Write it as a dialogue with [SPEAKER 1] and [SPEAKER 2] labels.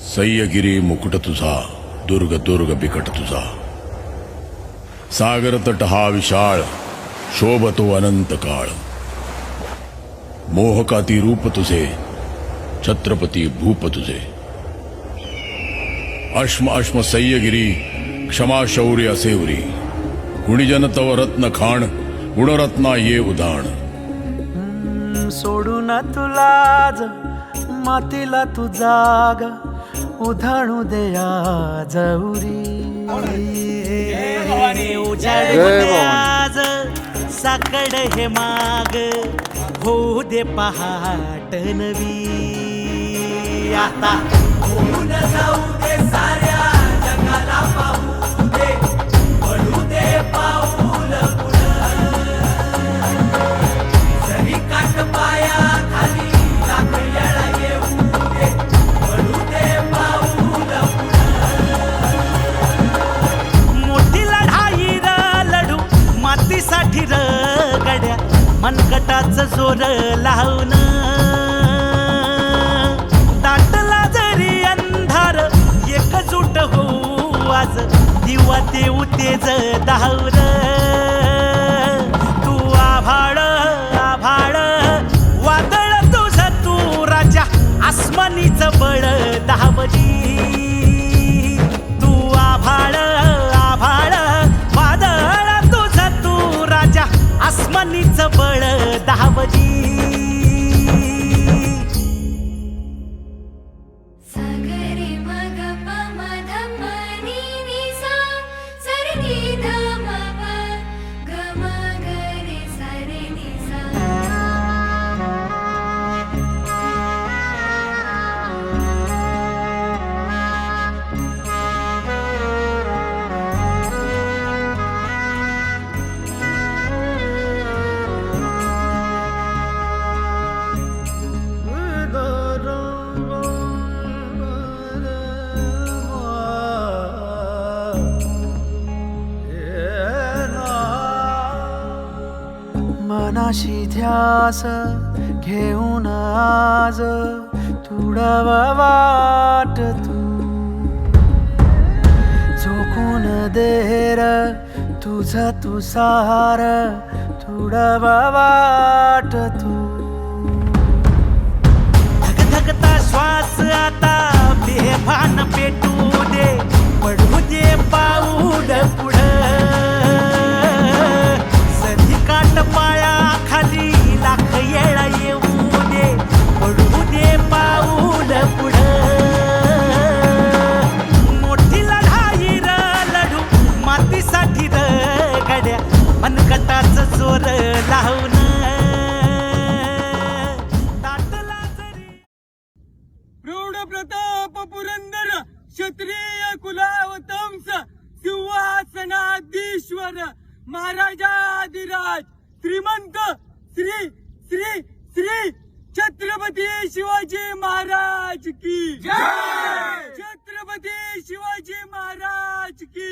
[SPEAKER 1] सह्यगिरी मुकुट तुझा दुर्ग दुर्ग बिकट तुझा. सागर तट हा विशाळ शोभतो अनंत काळ. मोहकाती रूप तुझे छत्रपती भूप तुझे. अश्म अश्म सह्यगिरी क्षमा शौर्य असेवरी गुणीजन तव रत्न खाण गुणरत्ना ये उदाण.
[SPEAKER 2] ना तुला मातीला तू जाग. उधाणू दया जौरी
[SPEAKER 3] आज साकड हे माग होऊ दे पहाट नवी. आता जाऊ दे साऱ्या जगाला मनकटाच जोर लावून दाटला जरी अंधार एकजूट हो आज दिवा देऊ तेज धावर तू आभाळ बळ दहावजी
[SPEAKER 2] मनाशी ध्यास घेऊन आज तुडव वाट तू. झोकून देर तुझ तुसार सार वाट तू.
[SPEAKER 4] महाराजाधिराज श्रीमंत श्री श्री श्री छत्रपती शिवाजी महाराज की छत्रपती शिवाजी महाराज की